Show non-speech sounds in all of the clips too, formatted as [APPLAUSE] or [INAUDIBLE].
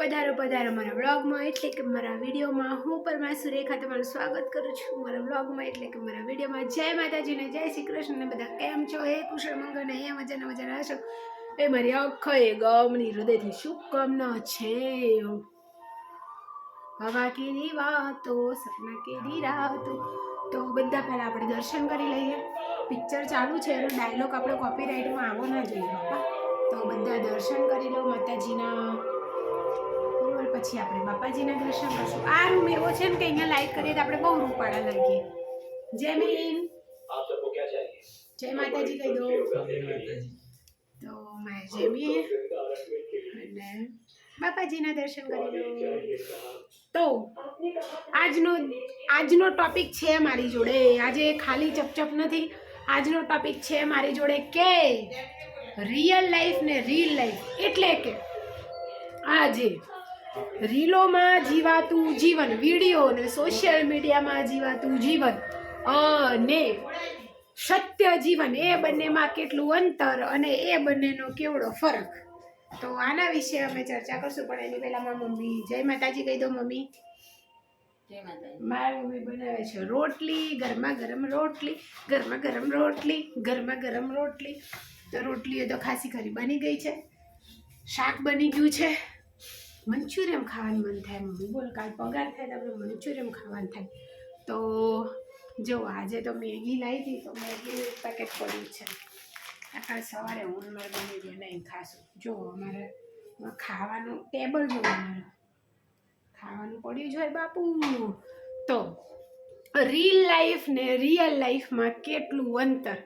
પધારો પધારો મારા બ્લોગમાં એટલે કે મારા વિડીયોમાં હું પરમા સુરેખા તમારું સ્વાગત કરું છું મારા બ્લોગમાં એટલે કે મારા વિડીયોમાં જય માતાજીને જય શ્રી કૃષ્ણને બધા કેમ છો? હે કુશળ મંગળને, હે મજાના મજાના હશો? એ મારી આખા એ ગામની હૃદયથી શુભકામના છે. હવા કેરી વાતો, સપના કેરી રાતો. તો બધા પહેલાં આપણે દર્શન કરી લઈએ. પિક્ચર ચાલુ છે, એનો ડાયલોગ આપણો કોપીરાઇટમાં આવો ના જોઈએ બાપા. તો બધા દર્શન કરી લો માતાજીના. પછી આપણે બાપાજીના દર્શન કરશું. આ રૂમ એવો છે ને કે અહીંયા લાઈટ કરીએ તો આપણે બહુ રૂપાળા લાગીએ. જય મેન. જય માતાજી કહી દો. તો મારે જમીએ અને બાપાજીના દર્શન કરી દો. તો આજનો આજનો ટોપિક છે મારી જોડે. આજે ખાલી ચપચપ નથી. આજનો ટોપિક છે મારી જોડે કે રિયલ લાઈફ ને રીલ લાઈફ એટલે કે આજે રીલોમાં જીવાતું જીવન વીડિયો અને સોશિયલ મીડિયામાં જીવાતું જીવન અને સત્ય જીવન એ બંનેમાં કેટલું અંતર અને એ બંનેનો કેવડો ફરક? તો આના વિશે અમે ચર્ચા કરશું પણ એની પહેલાં મારી મમ્મી જય માતાજી કહી દો મમ્મી. મારી મમ્મી બનાવે છે રોટલી ગરમા ગરમ રોટલી ગરમા ગરમ રોટલી ગરમા ગરમ રોટલી. તો રોટલીઓ તો ખાસી ખરી બની ગઈ છે. શાક બની ગયું છે. મંચુરિયમ ખાવાનું મન થાય બોલ, કાલ પગાર થાય તો આપણે મંચુરિયમ ખાવાનું થાય. તો જો આજે તો મેગી લાવી હતી, તો મેગીનું પેકેટ પડ્યું છે. કાલ સવારે હું મારી મમ્મી બનાવીને ખાશું. જો અમારે ખાવાનું ટેબલ જો અમારું. ખાવાનું પડ્યું છે બાપુ. તો રીલ લાઈફ ને રિયલ લાઈફમાં કેટલું અંતર.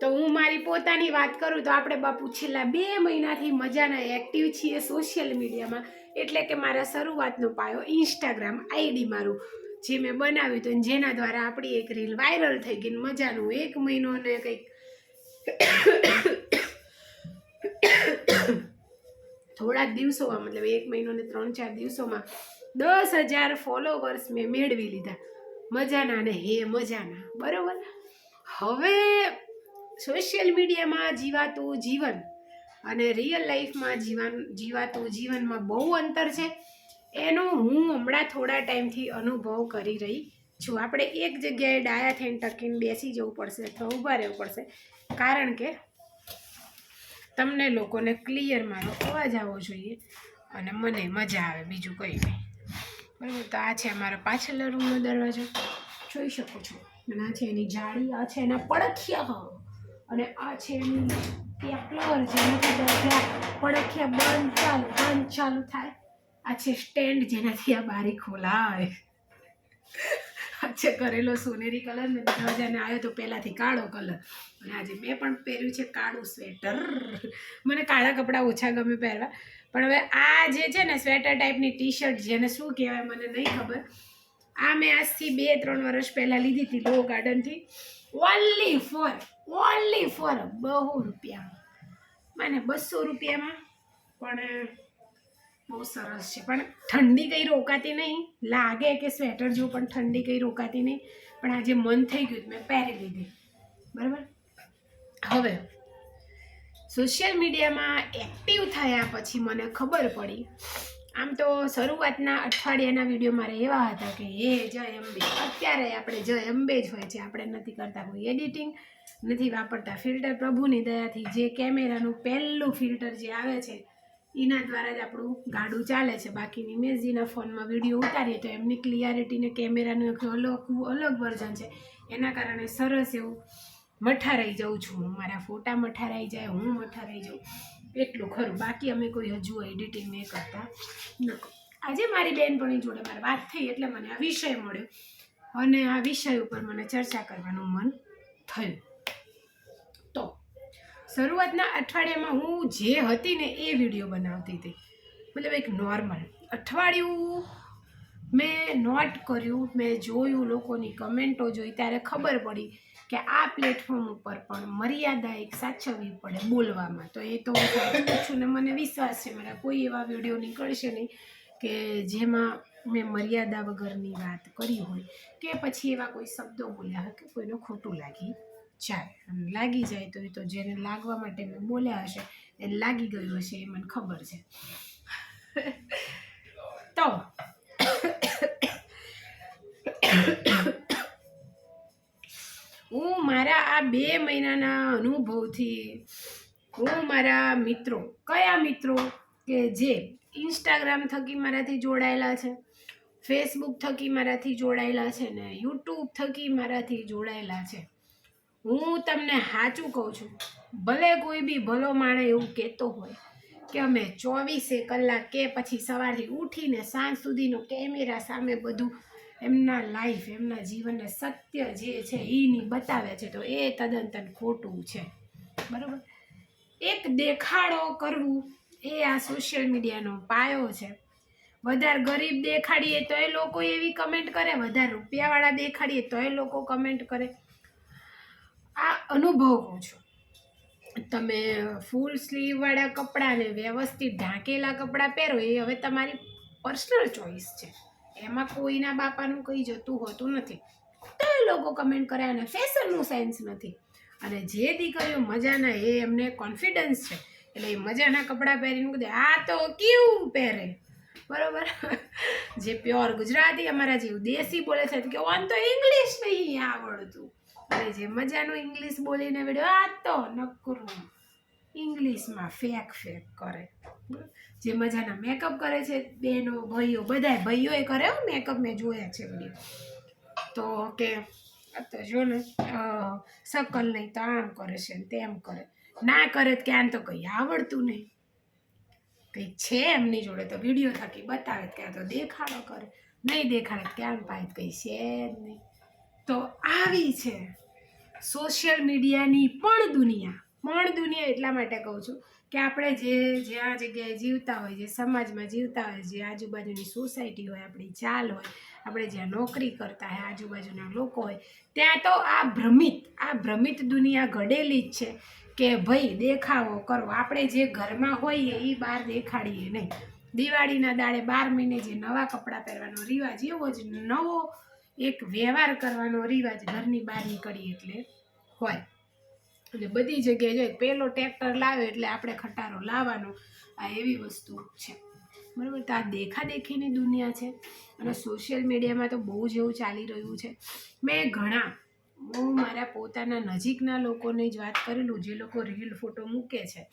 તો હું મારી પોતાની વાત કરું તો આપણે બાપુ છેલ્લા બે મહિનાથી મજાના એક્ટિવ છીએ સોશિયલ મીડિયામાં એટલે કે મારા શરૂઆતનો પાયો ઇન્સ્ટાગ્રામ આઈડી મારું, જે મેં બનાવ્યું હતું જેના દ્વારા આપણી એક રીલ વાયરલ થઈ ગઈ મજાનું એક મહિનો ને કંઈક થોડાક દિવસોમાં, મતલબ એક મહિનો ને ત્રણ ચાર દિવસોમાં દસ હજાર ફોલોવર્સ મેં મેળવી લીધા. મજાના ને હે મજાના, બરાબર? હવે સોશિયલ મીડિયામાં જીવાતું જીવન અને રિયલ લાઈફમાં જીવન, જીવાતું જીવનમાં બહુ અંતર છે, એનો હું હમણાં થોડા ટાઈમથી અનુભવ કરી રહી છું. આપણે એક જગ્યાએ ડાયા થઈને ટકીને બેસી જવું પડશે અથવા ઊભા રહેવું પડશે. કારણ કે તમને લોકોને ક્લિયર મારો અવાજ આવવો જોઈએ અને મને મજા આવે બીજું કંઈ નહીં. બરાબર? તો આ છે અમારા પાછળના રૂમનો દરવાજો. જોઈ શકો છો. અને આ છે એની જાળી, આ છે એના પડખિયા અને આ છે એની ત્યાં કલર જેનાથી બધા પડખિયા બંધ ચાલુ બંધ ચાલુ થાય. આ છે સ્ટેન્ડ જેનાથી આ બારી ખોલાય. આ છે કરેલો સોનેરી કલર ને દરવાજાને આવ્યો તો પહેલાંથી કાળો કલર. અને આજે મેં પણ પહેર્યું છે કાળું સ્વેટર. મને કાળા કપડાં ઓછા ગમે પહેરવા. પણ હવે આ જે છે ને સ્વેટર ટાઈપની ટી શર્ટ જેને શું કહેવાય મને નહીં ખબર. આ મેં આજથી બે ત્રણ વર્ષ પહેલાં લીધી હતી લો ગાર્ડનથી. ઓનલી ફોર ઓનલી ફોર બહુ રૂપિયામાં મને બસો રૂપિયામાં પણ બહુ સરસ છે. પણ ઠંડી કંઈ રોકાતી નહીં. લાગે કે સ્વેટર જો, પણ ઠંડી કંઈ રોકાતી નહીં. પણ આજે મન થઈ ગયું મેં પહેરી લીધી. બરાબર? હવે, સોશિયલ મીડિયામાં એક્ટિવ થયા પછી મને ખબર પડી આમ તો શરૂઆતના અઠવાડિયાના વીડિયો મારે એવા હતા કે એ જય અંબે. અત્યારે આપણે જય અંબે જ હોય છે, આપણે નથી કરતા કોઈ એડિટિંગ, નથી વાપરતા ફિલ્ટર. પ્રભુની દયાથી જે કેમેરાનું પહેલું ફિલ્ટર જે આવે છે, એના દ્વારા જ આપણું ગાડું ચાલે છે. બાકી નિમેશજીના ફોનમાં વીડિયો ઉતારીએ તો એમની ક્લિયારિટીને કેમેરાનું એક અલગ અલગ વર્ઝન છે. એના કારણે સરસ એવું મઠારાઈ જાઉં છું હું. મારા ફોટા મઠારાઈ જાય, હું મઠારાઈ જાઉં. એટલું ખરું. બાકી અમે કોઈ હજુ એડિટિંગ નહીં કરતા. નથી આજે મારી બહેનપણી જોડે મારી વાત થઈ એટલે મને આ વિષય મળ્યો. અને આ વિષય ઉપર મને ચર્ચા કરવાનું મન થયું. તો, શરૂઆતના અઠવાડિયામાં હું જે હતી ને એ વીડિયો બનાવતી હતી. મતલબ એક નોર્મલ અઠવાડિયું મેં નોટ કર્યું, મેં જોયું, લોકોની કમેન્ટો જોઈ, ત્યારે ખબર પડી કે આ પ્લેટફોર્મ ઉપર પણ મર્યાદા એક સાચવવી પડે બોલવામાં. તો એ તો હું છું ને મને વિશ્વાસ છે. મારા કોઈ એવા વીડિયો નીકળશે નહીં કે જેમાં મેં મર્યાદા વગરની વાત કરી હોય, કે પછી એવા કોઈ શબ્દો બોલ્યા હોય કે કોઈનું ખોટું લાગી જાય. અને લાગી જાય તો એ તો જેને લાગવા માટે મેં બોલ્યા હશે એ લાગી ગયું હશે એ મને ખબર છે. હું મારા આ બે મહિનાના અનુભવથી હું મારા મિત્રો, કયા મિત્રો કે જે ઇન્સ્ટાગ્રામ થકી મારાથી જોડાયેલા છે ફેસબુક થકી મારાથી જોડાયેલા છે ને યુટ્યુબ થકી મારાથી જોડાયેલા છે, હું તમને સાચું કહું છું, ભલે કોઈ બી ભલો માણે એવું કહેતો હોય કે અમે ચોવીસે કલાક કે પછી સવારથી ઉઠીને સાંજ સુધીનો કેમેરા સામે બધું એમના લાઈફ એમના જીવનને સત્ય જે છે એની બતાવે છે તો એ તદ્દન ખોટું છે. બરાબર? એક દેખાડો કરવું એ આ સોશિયલ મીડિયાનો પાયો છે. વધારે ગરીબ દેખાડીએ તો એ લોકો એવી કમેન્ટ કરે, વધારે રૂપિયાવાળા દેખાડીએ તો એ લોકો કમેન્ટ કરે. આ અનુભવ કહું છું. તમે ફૂલ સ્લીવવાળા કપડાને વ્યવસ્થિત ઢાંકેલા કપડાં પહેરો એ હવે તમારી પર્સનલ ચોઈસ છે. એમાં કોઈના બાપાનું કંઈ જતું હોતું નથી. તો એ લોકો કમેન્ટ કરે અને ફેશનનું સેન્સ નથી. અને જે દીકરીઓ મજાના, એ એમને કોન્ફિડન્સ છે. એટલે એ મજાના કપડાં પહેરીને કીધું આ તો કેવું પહેરે? બરોબર? જે પ્યોર ગુજરાતી, અમારા જેવું દેશી બોલે છે કે, ઓન તો ઇંગ્લિશ નહીં આવડતું. અને જે મજાનું ઇંગ્લિશ બોલીને વીડિયો, આ તો નકરું. ઇંગ્લિશમાં ફેક ફેક કરે? જે મજાના મેકઅપ કરે છે, બેનો, ભાઈઓ, બધાય ભાઈઓએ કરે મેકઅપ મેં જોયા છે બધી તો કે તો જો ને સકલ નહીં તો આમ કરે છે તેમ કરે. ના કરે તો ક્યાં તો કંઈ આવડતું નહીં. કંઈક છે એમની જોડે તો વીડિયો થકી બતાવે કે આ તો દેખાડો કરે. નહીં દેખાડે ક્યાં પાય કંઈ છે જ નહીં. તો આવી છે સોશિયલ મીડિયાની પણ દુનિયા. પણ દુનિયા એટલા માટે કહું છું કે આપણે જે જ્યાં જગ્યાએ જીવતા હોય, જે સમાજમાં જીવતા હોય, જે આજુબાજુની સોસાયટી હોય, આપણી ચાલ હોય, આપણે જ્યાં નોકરી કરતા હોય, આજુબાજુના લોકો હોય, ત્યાં તો આ ભ્રમિત આ ભ્રમિત દુનિયા ઘડેલી જ છે કે ભાઈ દેખાવો કરો. આપણે જે ઘરમાં હોઈએ એ બહાર દેખાડીએ નહીં. દિવાળીના દાડે બાર મહિને જે નવા કપડાં પહેરવાનો રિવાજ, એવો જ નવો એક વ્યવહાર કરવાનો રિવાજ ઘરની બહાર નીકળીએ એટલે હોય. એટલે બધી જગ્યાએ જોઈએ પહેલો ટ્રેક્ટર લાવે એટલે આપણે ખટારો લાવવાનો. આ એવી વસ્તુ છે. બરાબર? તો આ દેખાદેખીની દુનિયા છે. અને સોશિયલ મીડિયામાં તો બહુ જ એવું ચાલી રહ્યું છે. મેં ઘણા હું મારા પોતાના નજીકના લોકોની જ વાત કરેલું, જે લોકો રીલ ફોટો મૂકે છે.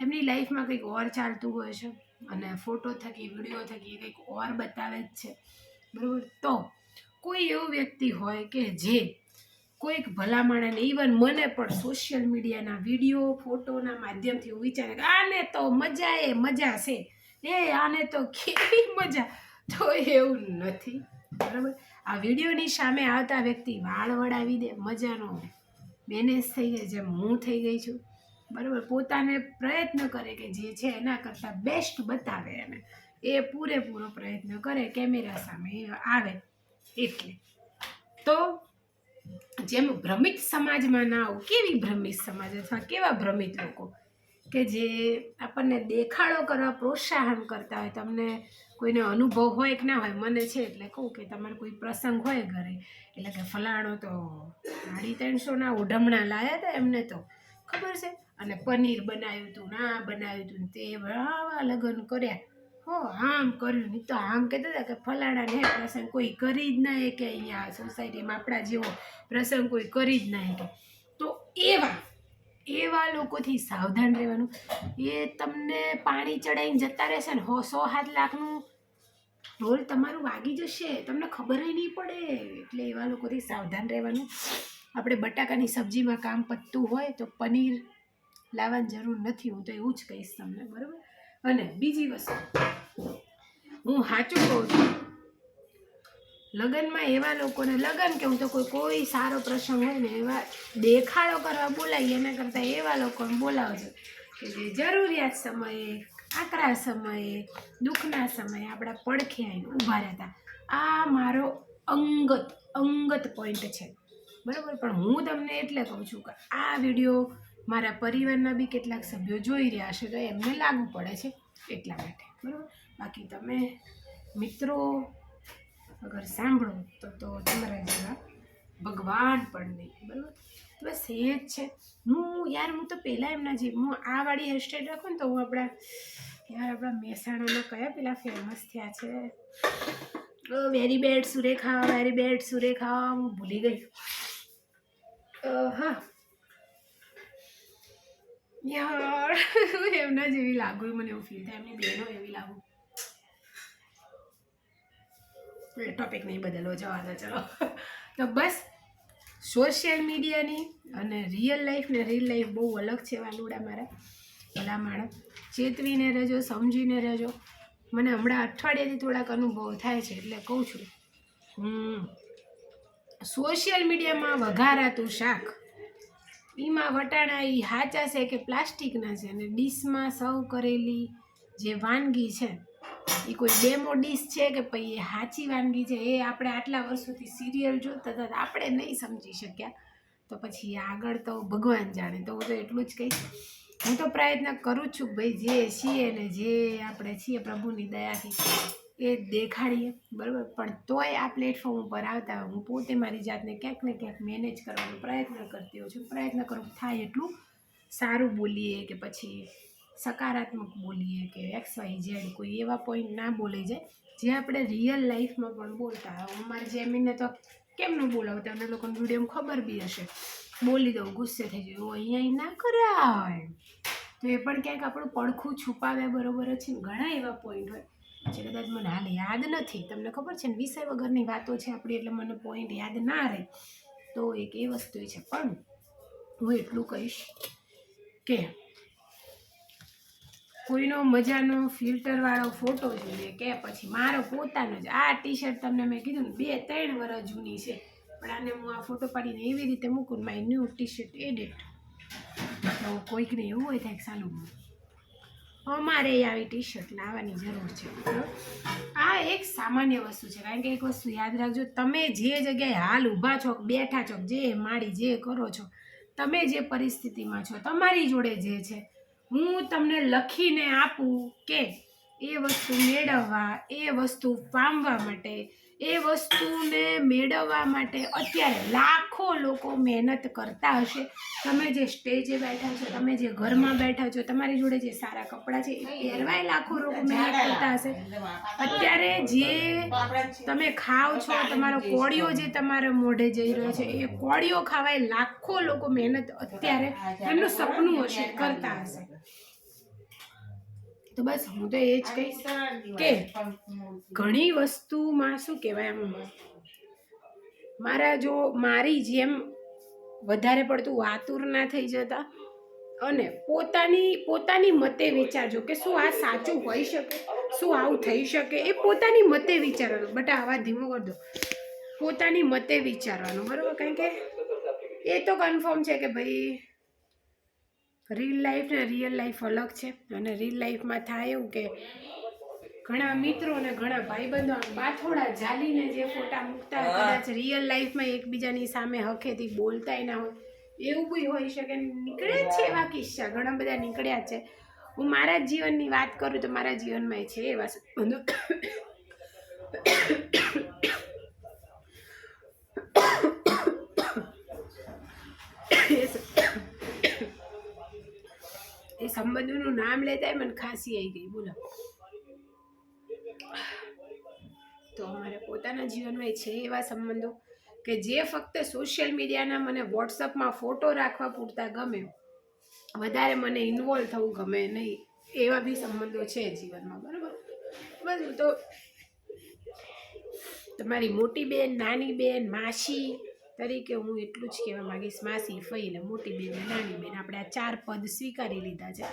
એમની લાઈફમાં કંઈક ઓર ચાલતું હોય છે. અને ફોટો થકી વીડિયો થકી કંઈક ઓર બતાવે જ છે. બરાબર? તો કોઈ એવો વ્યક્તિ હોય કે જે કોઈક ભલા માણસને ઇવન મને પણ સોશિયલ મીડિયાના વીડિયો ફોટોના માધ્યમથી હું વિચારે આને તો મજા એ મજા છે. એ આને તો કેવી મજા? તો એવું નથી. બરાબર? આ વિડીયોની સામે આવતા વ્યક્તિ વાળ વડાવી દે, મજાનો મેનેજ થઈ જાય, જેમ હું થઈ ગઈ છું. બરાબર? પોતાને પ્રયત્ન કરે કે જે છે એના કરતાં બેસ્ટ બતાવે એને. એ પૂરેપૂરો પ્રયત્ન કરે, કેમેરા સામે આવે. એટલે તો જેમ ભ્રમિત સમાજમાં ના આવું, કેવી ભ્રમિત સમાજ અથવા કેવા ભ્રમિત લોકો? કે જે આપણને દેખાડો કરવા, પ્રોત્સાહન કરતા હોય, તમને કોઈને અનુભવ હોય કે ના હોય, મને છે એટલે કહું કે તમારે કોઈ પ્રસંગ હોય ઘરે, એટલે કે ફલાણો તો સાડી ત્રણસોના ઓઢમણા લાયા હતા એમને તો, ખબર છે? અને પનીર બનાવ્યું હતું ના બનાવ્યું હતું તે લગ્ન કર્યા. હો, આમ કર્યું. તો આમ કહેતા હતા કે ફલાણા ને પ્રસંગ કોઈ કરી જ ના કે અહીંયા સોસાયટીમાં આપણા જેવો પ્રસંગ કોઈ કરી જ ના કે તો એવા એવા લોકોથી સાવધાન રહેવાનું. એ તમને પાણી ચડાવીને જતા રહેશે ને, હો, સો સાત લાખનું ઢોલ તમારું વાગી જશે. તમને ખબર નહીં પડે. એટલે એવા લોકોથી સાવધાન રહેવાનું. આપણે બટાકાની સબ્જીમાં કામ પતતું હોય તો પનીર લાવવાની જરૂર નથી. હું તો એવું જ કહીશ તમને, બરાબર? અને બીજી વસ્તુ. હું સાચું કહું છું, લગ્નમાં એવા લોકોને, લગ્ન કે હું તો કોઈ કોઈ સારો પ્રસંગ હોય ને એવા દેખાડો કરવા બોલાવીએ, એના કરતાં એવા લોકોને બોલાવજો કે જે જરૂરિયાત સમયે, આકરા સમયે, દુઃખના સમયે આપણા પડખે આવીને ઊભા રહેતા. આ મારો અંગત અંગત પોઈન્ટ છે. બરાબર? પણ હું તમને એટલે કહું છું કે આ વીડિયો મારા પરિવારના બી કેટલાક સભ્યો જોઈ રહ્યા છે, તો એમને લાગુ પડે છે એટલા માટે, બરાબર? બાકી તમે મિત્રો અગર સાંભળો, તો તો તમારા જેવા ભગવાન પણ નહીં, બરાબર? બસ એ જ છે. હું યાર, હું તો પહેલાં એમના જે, હું આ વાળી હેરસ્ટાઈલ રાખું ને તો હું આપણા, યાર આપણા મહેસાણાના કયા પેલા ફેમસ થયા છે? Very bad Surekha very bad Surekha, હું ભૂલી ગઈ. હા. યાર, [LAUGHS] એમના જેવી લાગુ મને એવું ફીલ થાય, એમની બહેનો એવી લાગુ. ટોપિક નહીં બદલવો જવા દો ચલો. [LAUGHS] તો બસ સોશિયલ મીડિયાની અને રિયલ લાઈફ ને રીલ લાઈફ બહુ અલગ છે વાલુડા મારા, ભલા માણસ. ચેતવીને રહેજો, સમજીને રહેજો. મને હમણાં અઠવાડિયાથી થોડાક અનુભવ થાય છે, એટલે કહું છું. હમ સોશિયલ મીડિયામાં વઘારાતું શાક. એમાં વટાણા એ હાચા છે કે પ્લાસ્ટિકના છે? અને ડીશમાં સર્વ કરેલી જે વાનગી છે એ કોઈ ડેમો ડીશ છે કે પછી એ હાચી વાનગી છે? એ આપણે આટલા વર્ષોથી સિરિયલ જોતા હતા આપણે નહીં સમજી શક્યા. તો પછી આગળ તો ભગવાન જાણે. તો હું તો એટલું જ કહીશ. હું તો પ્રયત્ન કરું છું ભાઈ જે છીએ ને જે આપણે છીએ પ્રભુની દયાથી. એ દેખાડીએ બરાબર? પણ તોય આ પ્લેટફોર્મ ઉપર આવતા હું પોતે મારી જાતને ક્યાંક ને ક્યાંક મેનેજ કરવાનો પ્રયત્ન કરતી હોઉં છું. પ્રયત્ન કરું થાય એટલું સારું બોલીએ કે પછી સકારાત્મક બોલીએ કે એક્સ વાય ઝેડ કોઈ એવા પોઈન્ટ ના બોલી જાય જે આપણે રિયલ લાઈફમાં પણ બોલતા હોય. મારી જેમીને તો કેમ ન બોલાવતા? અમને લોકોને વિડીયોમાં ખબર બી હશે. બોલી દઉં ગુસ્સે થઈ જાય "ઓ, અહીંયા ના કરાય. તો એ પણ ક્યાંક આપણું પડખું છુપાવ્યા બરાબર છે ઘણા એવા પોઈન્ટ હોય. જે કદાચ મને હાલ યાદ નથી. તમને ખબર છે ને, વિષય વગરની વાતો છે આપણી એટલે મને પોઈન્ટ યાદ ના રહે. તો એક એ વસ્તુ છે. પણ હું એટલું કહીશ કે કોઈનો મજાનો ફિલ્ટરવાળો ફોટો જોઈએ કે પછી મારો પોતાનો જ. આ ટી શર્ટ તમને મેં કીધું ને બે ત્રણ વર્ષ જૂની છે. પણ આને હું આ ફોટો પાડીને એવી રીતે મૂકું my new T shirt edit તો કોઈકને એવું હોય થાય સાલું અમારે આવી ટી શર્ટ લાવવાની જરૂર છે. આ એક સામાન્ય વસ્તુ છે. કારણ કે એક વસ્તુ યાદ રાખજો, તમે જે જગ્યાએ હાલ ઊભા છો, બેઠા છો, જે માડી જે કરો છો, તમે જે પરિસ્થિતિમાં છો, તમારી જોડે જે છે, હું તમને લખીને આપું કે એ વસ્તુ મેળવવા, એ વસ્તુ પામવા માટે એ વસ્તુને મેળવવા માટે અત્યારે લાખો લોકો મહેનત કરતા હશે. તમે જે સ્ટેજે બેઠા છો, તમે જે ઘરમાં બેઠા છો, તમારી જોડે જે સારા કપડાં છે, એ પહેરવાય લાખો લોકો મહેનત કરતા હશે. અત્યારે જે તમે ખાઓ છો, તમારો કોળિયો જે તમારા મોઢે જઈ રહ્યો છે, એ કોળિયો ખાવાય લાખો લોકો મહેનત અત્યારે એમનું સપનું હશે, કરતા હશે. તો બસ હું તો એ જ કહીશ કે ઘણી વસ્તુમાં શું કહેવાય આમ, મારા જો મારી જેમ વધારે પડતું વાતુર ના થઈ જતા અને પોતાની પોતાની મતે વિચારજો કે શું આ સાચું હોઈ શકે, શું આવું થઈ શકે, એ પોતાની મતે વિચારવાનું. બટ આવા ધીમો કરી દો. પોતાની મતે વિચારવાનું, બરાબર? કારણ કે એ તો કન્ફર્મ છે કે ભાઈ રીલ લાઈફ ને રિયલ લાઈફ અલગ છે. અને રીલ લાઈફમાં થાય એવું કે ઘણા મિત્રો અને ઘણા ભાઈબંધો બાથોડા ઝાલીને જે ફોટા મૂકતા હોય કદાચ રિયલ લાઈફમાં એકબીજાની સામે હખેથી બોલતાય ના હોય. એવું બી હોઈ શકે નીકળે જ છે એવા કિસ્સા. ઘણા બધા નીકળ્યા જ છે. હું મારા જ જીવનની વાત કરું તો મારા જીવનમાં છે એવા સંબંધો એ સ- એ સંબંધોનું નામ લેતા મને ખાંસી આવી ગઈ. બોલો. તો અમારે પોતાના જીવનમાં છે એવા સંબંધો કે જે ફક્ત સોશિયલ મીડિયાના મને વોટ્સઅપમાં ફોટો રાખવા પૂરતા ગમે. વધારે મને ઇન્વોલ્વ થવું ગમે નહીં. એવા બી સંબંધો છે જીવનમાં, બરાબર? હું તો તમારી મોટી બેન, નાની બેન, માસી તરીકે હું એટલું જ કહેવા માંગીશ. માસી ફઈ ને મોટી બેન, નાની બેન, આપણે આ ચાર પદ સ્વીકારી લીધા છે.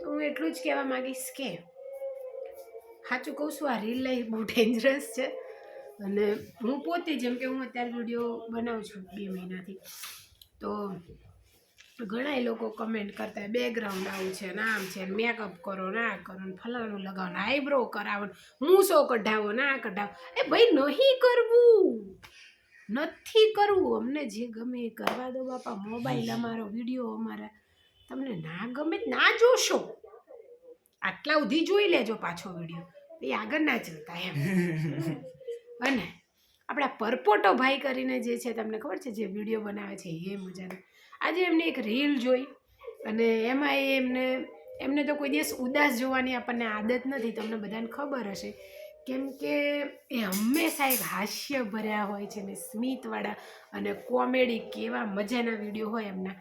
તો હું એટલું જ કહેવા માંગીશ કે સાચું કહું છું, આ રીલ લાઈફ બહુ ડેન્જરસ છે. અને હું પોતે જેમ કે હું અત્યારે વીડિયો બનાવું છું બે મહિનાથી, તો ઘણા લોકો કમેન્ટ કરતા બેકગ્રાઉન્ડ આવું છે ને આમ છે મેકઅપ કરો ના કરો ને ફલાણું લગાવો ને આઈબ્રો કરાવો ને, મૂસો કઢાવો ના કઢાવો. એ ભાઈ, નહીં કરવું. નથી કરવું. અમને જે ગમે એ કરવા દો બાપા. મોબાઈલ અમારો વીડિયો અમારા. તમને ના ગમે ના જોશો. આટલા સુધી જોઈ લેજો પાછો વીડિયો એ આગળ ના ચલતા એમ. અને આપણા પરપોટો ભાઈ કરીને જે છે તમને ખબર છે જે વીડિયો બનાવે છે એ મજાનો. આજે એમને એક રીલ જોઈ અને એમાં એ એમને એમને તો કોઈ દિવસ ઉદાસ જોવાની આપણને આદત નથી. તમને બધાને ખબર હશે. કેમ કે એ હંમેશા એક હાસ્ય ભર્યા હોય છે ને સ્મિતવાળા અને કોમેડી કેવા મજાના વીડિયો હોય એમના.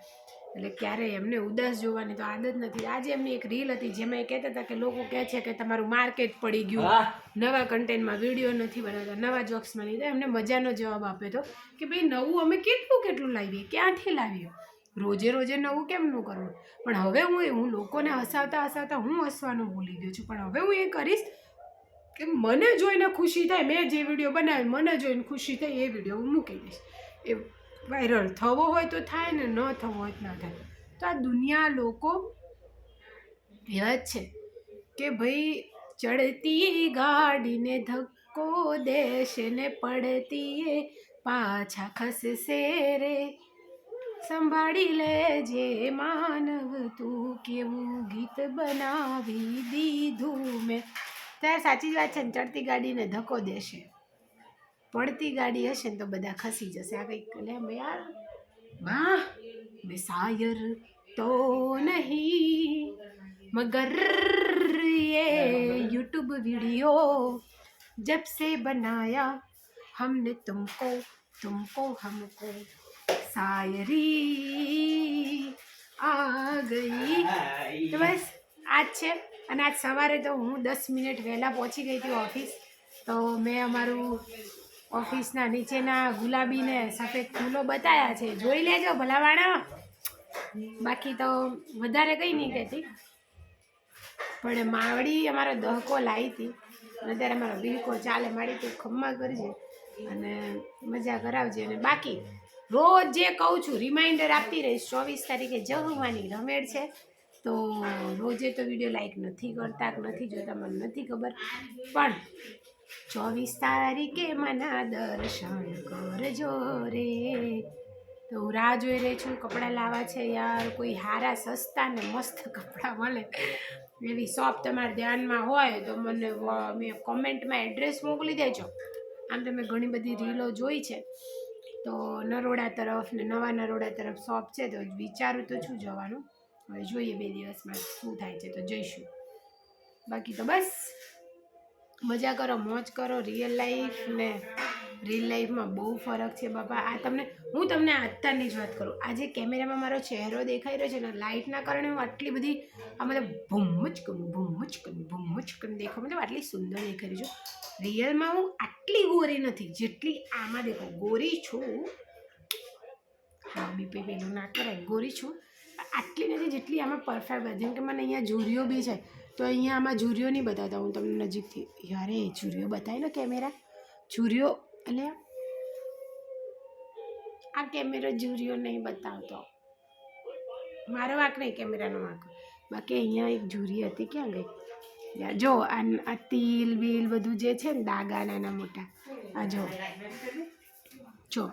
એટલે ક્યારેય એમને ઉદાસ જોવાની તો આદત નથી. આજે એમની એક રીલ હતી જેમાં એ કહેતા હતા કે લોકો કહે છે કે તમારું માર્કેટ પડી ગયું. નવા કન્ટેન્ટમાં વીડિયો નથી બનાવતા નવા જોક્સમાં લીધા એમને મજાનો જવાબ આપ્યો હતો કે ભાઈ નવું અમે કેટલું કેટલું લાવીએ? ક્યાંથી લાવીએ? રોજે રોજે નવું કેમ ન કરવું? પણ હવે હું હું લોકોને હસાવતા હસાવતા હું હસવાનું ભૂલી ગયો છું. પણ હવે હું એ કરીશ કે મને જોઈને ખુશી થાય, મેં જે વીડિયો બનાવ્યો, મને જોઈને ખુશી થાય, એ વીડિયો હું મૂકી દઈશ. એ વાયરલ થવો હોય તો થાય ને ન થવો હોય તો ના થાય. તો આ દુનિયા લોકો એવા જ છે કે ભાઈ ચડતી ગાડીને ધક્કો દેશે ને પડતી એ પાછા ખસશે રે. સંભાળી લેજે માનવ, તું કેવું ગીત બનાવી દીધું મેં. ત્યારે સાચી જ વાત છે ને ચડતી ગાડીને ધક્કો દેશે પડતી ગાડી હશે ને તો બધા ખસી જશે આ કંઈક લે મેં યાર વાહ મેં શાયર તો નહીં મગર ये यूट्यूब वीडियो जब से बनाया हमने तुमको तुमको हमको शायरी आ गई તો બસ આજ છે અને આજ સવારે તો હું દસ મિનિટ વહેલા પહોંચી ગઈ હતી ઓફિસ. તો મેં અમારું ઓફિસના નીચેના ગુલાબીને સફેદ ફૂલો બતાવ્યા છે. જોઈ લેજો ભલાવાણા. બાકી તો વધારે કંઈ નહીં કહેતી. પણ માવડી અમારો દહકો લાવી હતી. અને અત્યારે અમારો વિલકો ચાલે માડી તું ખમ્મા કરજે અને મજા કરાવજે. અને બાકી, રોજ જે કહું છું રિમાઇન્ડર આપતી રહીશ. ચોવીસ તારીખે જમવાની રમેડ છે. તો રોજે તો વીડિયો લાઈક નથી કરતા નથી જોતા, મને નથી ખબર. પણ ચોવીસ તારીખે મના દર્શન કરજો રે. તો હું રાહ જોઈ રહી છું, કપડાં લાવવા છે યાર, કોઈ હારા, સસ્તા ને મસ્ત કપડાં મળે. એવી શોપ તમારા ધ્યાનમાં હોય તો મને મેં કોમેન્ટમાં એડ્રેસ મોકલી દેજો. આમ તમે ઘણી બધી રીલો જોઈ છે. તો નરોડા તરફ ને નવા નરોડા તરફ શોપ છે તો વિચારું તો છું જવાનું. હવે જોઈએ બે દિવસમાં શું થાય છે તો જઈશું. બાકી તો બસ, મજા કરો, મોજ કરો રિયલ લાઈફ ને રિયલ લાઈફમાં બહુ ફરક છે બાપા. આ તમને, હું તમને અત્યારની જ વાત કરું. આજે કેમેરામાં મારો ચહેરો દેખાઈ રહ્યો છે ને લાઇટના કારણે હું આટલી બધી, આ મતલબ ભૂમજ કરું, ભૂમ જ કરું, ભૂમ કરું, દેખો, મતલબ આટલી સુંદર દેખાઈ રહી છું. રિયલમાં હું આટલી ગોરી નથી, જેટલી આમાં દેખો, ગોરી છું. હા, બીપી પેલું ના કરાય, ગોરી છું. આટલી નથી જેટલી આમાં પરફેક્ટ જેમ કે મને અહીંયા ઝુરિયો બી છે, તો અહીંયા આમાં ઝુરિયો નહીં બતાવતા હું તમને નજીકથી. યારે ઝુરિયો બતાવી ને કેમેરા. ઝુરિયો એટલે આ કેમેરો ઝુરિયો નહીં બતાવતો. મારો વાંક નહીં કેમેરાનો વાંક. બાકી અહીંયા એક ઝુરી હતી ક્યાં ગઈ? જો, આ તિલ, બિલ બધું જે છે ને, દાગા નાના મોટા. આ જો. જો.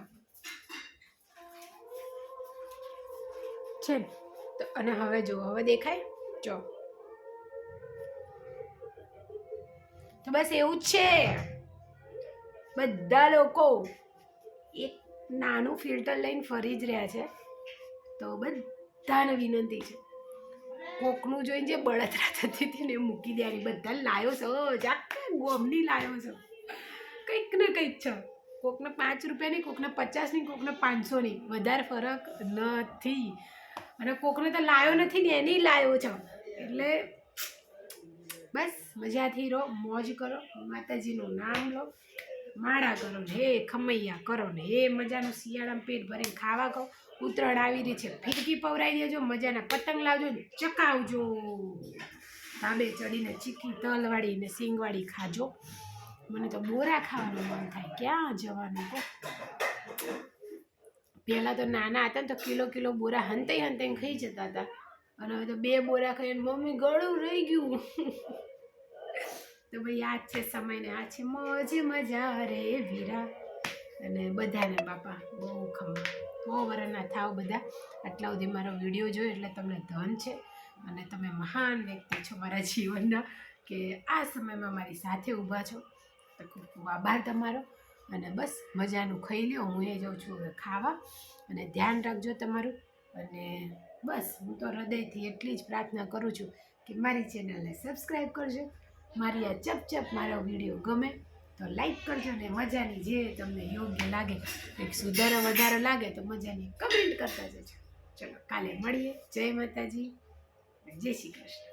છે તો અને હવે જો, હવે દેખાય? જો. તો બસ એવું જ છે. બધા લોકો એક નાનું ફિલ્ટર લઈને ફરી જ રહ્યા છે. તો બધાને વિનંતી છે. કોકનું જોઈને જે બળતરા થતી હતી ને મૂકી દેવાની બધા લાયો છો આખા ગોમની લાયો છો. કંઈક ને કંઈક છે. કોકને પાંચ રૂપિયાની, કોકને પચાસની, કોકને પાંચસોની. વધારે ફરક નથી. અને કોકને તો લાયો નથી ને એની લાયો છો. એટલે બસ મજાથી રહો, મોજ કરો, માતાજીનું નામ લો, માળા કરો ને, હે ખમૈયા કરો ને, હે મજાનું શિયાળામાં પેટ ભરીને ખાવા કહો ઉત્તરાયણ આવી રહી છે. ફીરકી પવરાઈ દેજો, મજાના પતંગ લાવજો ને ચકાવજો. ધાબે ચડીને ચીકી, તલવાળી ને સિંગવાળી ખાજો. મને તો બોરા ખાવાનું મન થાય. ક્યાં જવાનું? કહો પહેલાં તો નાના હતા ને તો કિલો કિલો બોરા હંતાઈ હંતાઈ ખાઈ જતા હતા. અને હવે તો બે બોરા ખાઈને મમ્મી ગળું રહી ગયું. તો ભાઈ આ છે સમય ને આ છે મજે મજા રે વીરા. અને બધાને બાપા, બહુ ખમા. બહુ વરના થાવ બધા. આટલા સુધી મારો વીડિયો જોયો એટલે તમને ધન છે. અને તમે મહાન વ્યક્તિ છો મારા જીવનના, કે આ સમયમાં મારી સાથે ઊભા છો. તો ખૂબ ખૂબ આભાર તમારો. અને બસ મજાનું ખાઈ લ્યો. હું એ જાઉં છું હવે ખાવા. અને ધ્યાન રાખજો તમારું. અને બસ હું તો હૃદયથી એટલી જ પ્રાર્થના કરું છું કે મારી ચેનલને સબસ્ક્રાઈબ કરજો. મારી આ ચપ ચપ મારો વીડિયો ગમે તો લાઈક કરજો ને મજાની જે તમને યોગ્ય લાગે, કંઈક સુધારો વધારો લાગે તો મજાની કમેન્ટ કરતા જજો. ચલો કાલે મળીએ. જય માતાજી. જય શ્રી કૃષ્ણ.